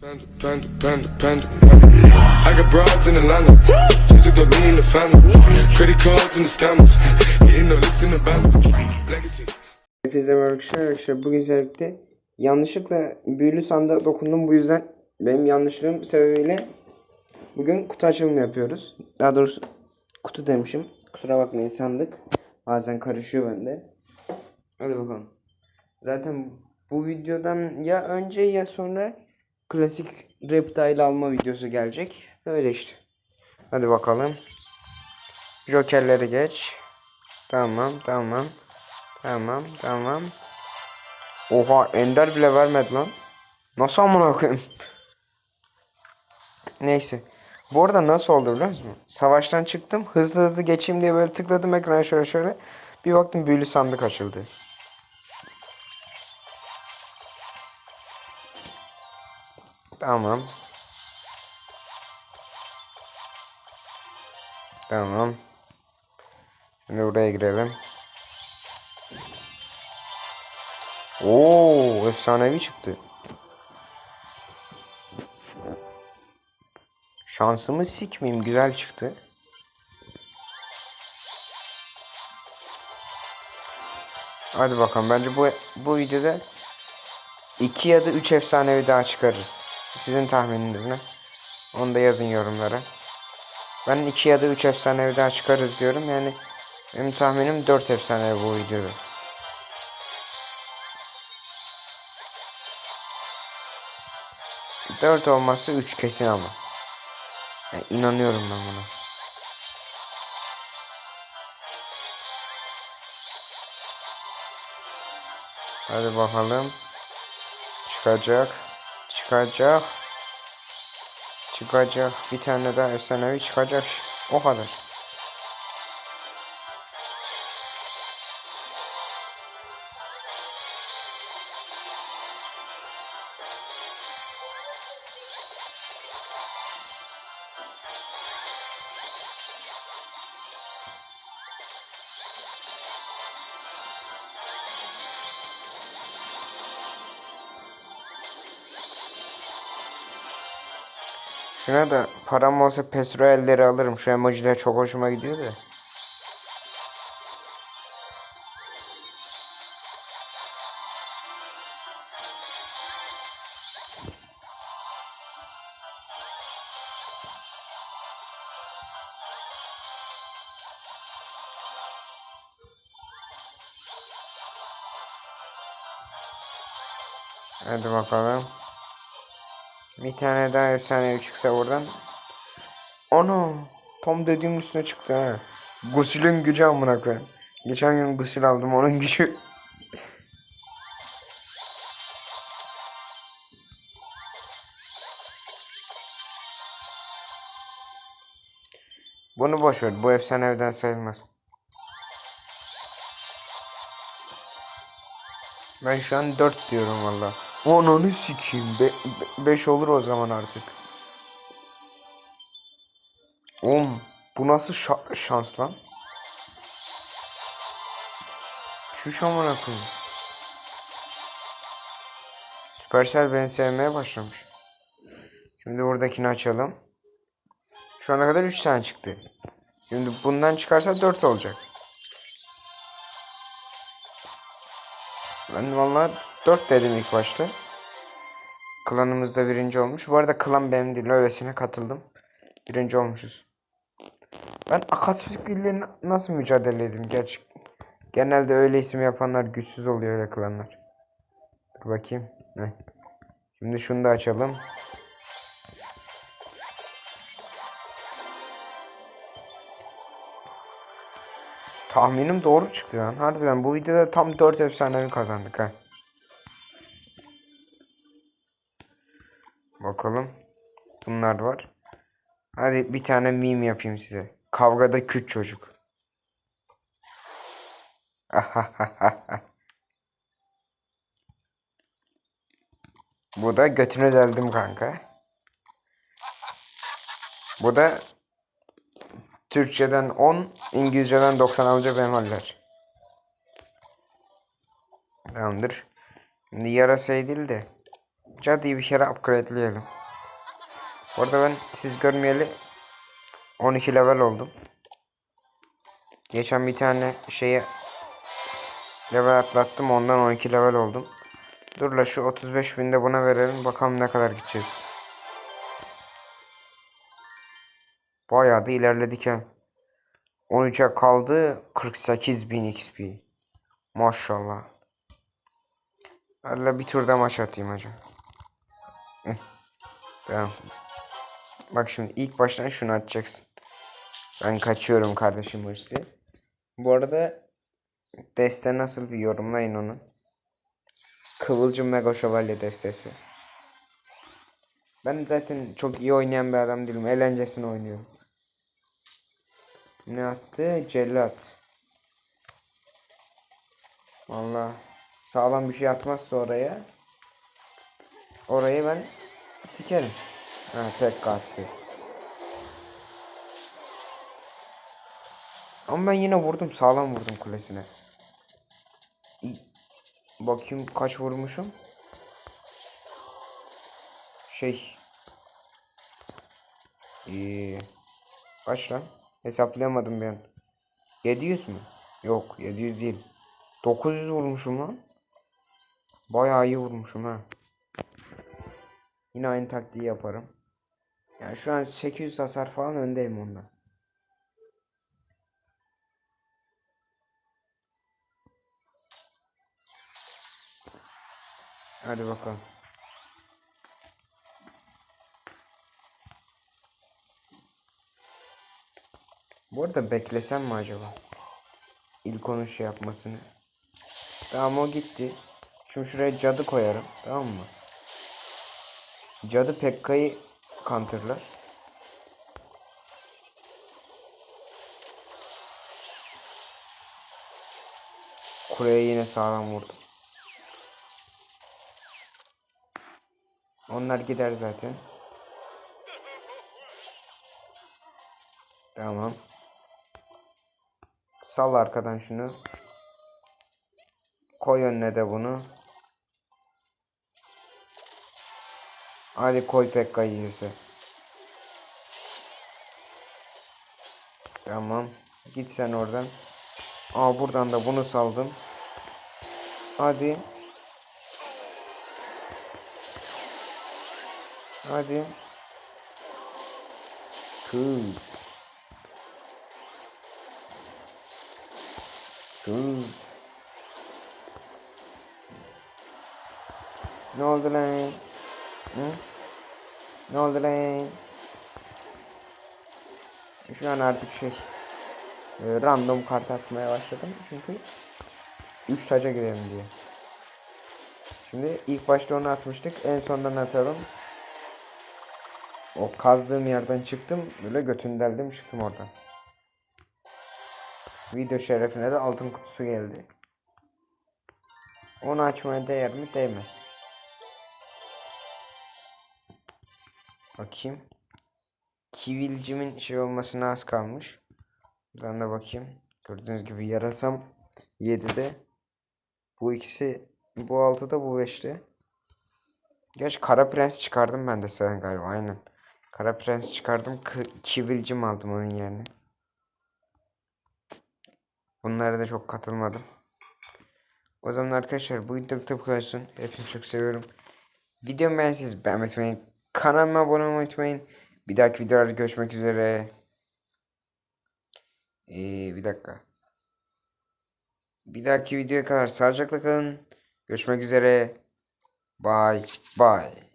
Panda, panda, panda, panda. I got broads in Atlanta. Just to throw me in the family. Credit cards and the scammers. Getting no licks in the band. Legacies. Hepinize merhaba arkadaşlar. Bugün sizlerle yanlışlıkla büyülü sandığa dokundum. Bu yüzden benim yanlışlığım sebebiyle bugün kutu açılımı yapıyoruz. Daha doğrusu kutu demişim. Kusura bakmayın sandık. Bazen karışıyor bende. Hadi bakalım. Zaten bu videodan ya önce ya sonra klasik reptile alma videosu gelecek. Öyle işte. Hadi bakalım. Jokerleri geç. Tamam tamam. Tamam tamam. Oha Ender bile vermedi lan. Nasıl amına koyayım? Neyse. Bu arada nasıl oldu biliyor musun? Savaştan çıktım. Hızlı hızlı geçeyim diye böyle tıkladım ekrana şöyle şöyle. Bir baktım büyülü sandık açıldı. Tamam. Tamam. Şimdi buraya girelim. Oo, efsanevi çıktı. Şansımı sikmeyeyim, güzel çıktı. Hadi bakalım. Bence bu bu videoda 2 ya da 3 efsanevi daha çıkarırız. Sizin tahmininiz ne? Onu da yazın yorumlara. Ben 2 ya da 3 efsanevi daha çıkarırız diyorum. Yani benim tahminim 4 efsanevi bu videoda. Dört olması üç kesin ama. Yani inanıyorum ben buna. Hadi bakalım. Çıkacak. Çıkacak. Çıkacak. Bir tane daha efsanevi çıkacak. O kadar. Şuna da param olsa Pesroel'leri alırım. Şu emojiler çok hoşuma gidiyor da. Hadi bakalım. Bir tane daha efsanevi çıksa buradan. Ana! Tam dediğim üstüne çıktı ha. Gusülün gücü amına koyayım. Geçen gün gusül aldım onun gücü. Bunu boş ver. Bu efsaneviden sayılmaz. Ben şu an 4 diyorum valla. Ananı sikeyim. 5 olur o zaman artık. Oğlum bu nasıl şa- şans lan? Şu şamana koyayım. Supercell beni sevmeye başlamış. Şimdi buradakini açalım. Şu ana kadar 3 tane çıktı. Şimdi bundan çıkarsa 4 olacak. Ben vallahi 4 dedim ilk başta. Klanımızda birinci olmuş. Bu arada klan benim değil. Öylesine katıldım. Birinci olmuşuz. Ben na- nasıl mücadele edeyim gerçek. Genelde öyle isim yapanlar güçsüz oluyor öyle klanlar. Dur bakayım. Heh. Şimdi şunu da açalım. Tahminim doğru çıktı lan. Harbiden bu videoda tam 4 efsanevi kazandık ha. Bakalım. Bunlar var. Hadi bir tane meme yapayım size. Kavgada küt çocuk. Bu da götüne deldim kanka. Bu da Türkçeden 10, İngilizceden 90 alınca benim haller. Tamamdır. Şimdi yarasa değil de cadıyı bir kere upgrade'leyelim. Bu arada ben siz görmeyeli 12 level oldum. Geçen bir tane şeye level atlattım ondan 12 level oldum. Dur la şu 35 binde buna verelim bakalım ne kadar gideceğiz. Bayağı da ilerledik ha. 13'e kaldı 48.000 XP. Maşallah. Hadi bir turda maç atayım hocam. Eh. Tamam. Bak şimdi ilk baştan şunu atacaksın. Ben kaçıyorum kardeşim ultisi. Bu arada deste nasıl bir yorumlayın onu. Kıvılcım Mega Şövalye destesi. Ben zaten çok iyi oynayan bir adam değilim. Eğlencesine oynuyorum. Ne attı? Cellat. Vallahi sağlam bir şey atmazsa oraya orayı ben sikerim. Ha tek attı. Ama ben yine vurdum. Sağlam vurdum kulesine. Bakayım kaç vurmuşum. Şey. Ee, kaç lan? Hesaplayamadım ben. 700 mü? Yok 700 değil. 900 vurmuşum lan. Bayağı iyi vurmuşum ha. Yine aynı taktiği yaparım. Yani şu an 800 hasar falan öndeyim ondan. Hadi bakalım. Bu arada beklesem mi acaba? İlk onun şey yapmasını. Tamam o gitti. Şimdi şuraya cadı koyarım. Tamam mı? Cadı Pekka'yı counterlar. Kuleye yine sağlam vurdum. Onlar gider zaten. Tamam. Sal arkadan şunu. Koy önüne de bunu. Hadi koy Pekka'yı yiyorsa. Tamam. Git sen oradan. Aa buradan da bunu saldım. Hadi. Hadi. Cool. Cool. Ne oldu lan? Hı? Ne oldu lan? Şu an artık şey e, random kart atmaya başladım çünkü 3 taca gidelim diye. Şimdi ilk başta onu atmıştık. En sondan atalım. O kazdığım yerden çıktım. Böyle götünü deldim çıktım oradan. Video şerefine de altın kutusu geldi. Onu açmaya değer mi? Değmez. Bakayım. Kivilcimin şey olmasına az kalmış. Buradan da bakayım. Gördüğünüz gibi yarasam 7'de. Bu ikisi bu 6'da bu 5'te. Gerçi Kara Prens çıkardım ben de sen galiba aynen. Kara Prens çıkardım. Kivilcim aldım onun yerine. Bunlara da çok katılmadım. O zaman arkadaşlar bu video bu kadar olsun. Hepinizi çok seviyorum. Videomu beğendiyseniz beğenmeyi. Kanalıma abone olmayı unutmayın. Bir dahaki videolarda görüşmek üzere. Ee, bir dakika. Bir dahaki videoya kadar sağlıcakla kalın. Görüşmek üzere. Bye bye.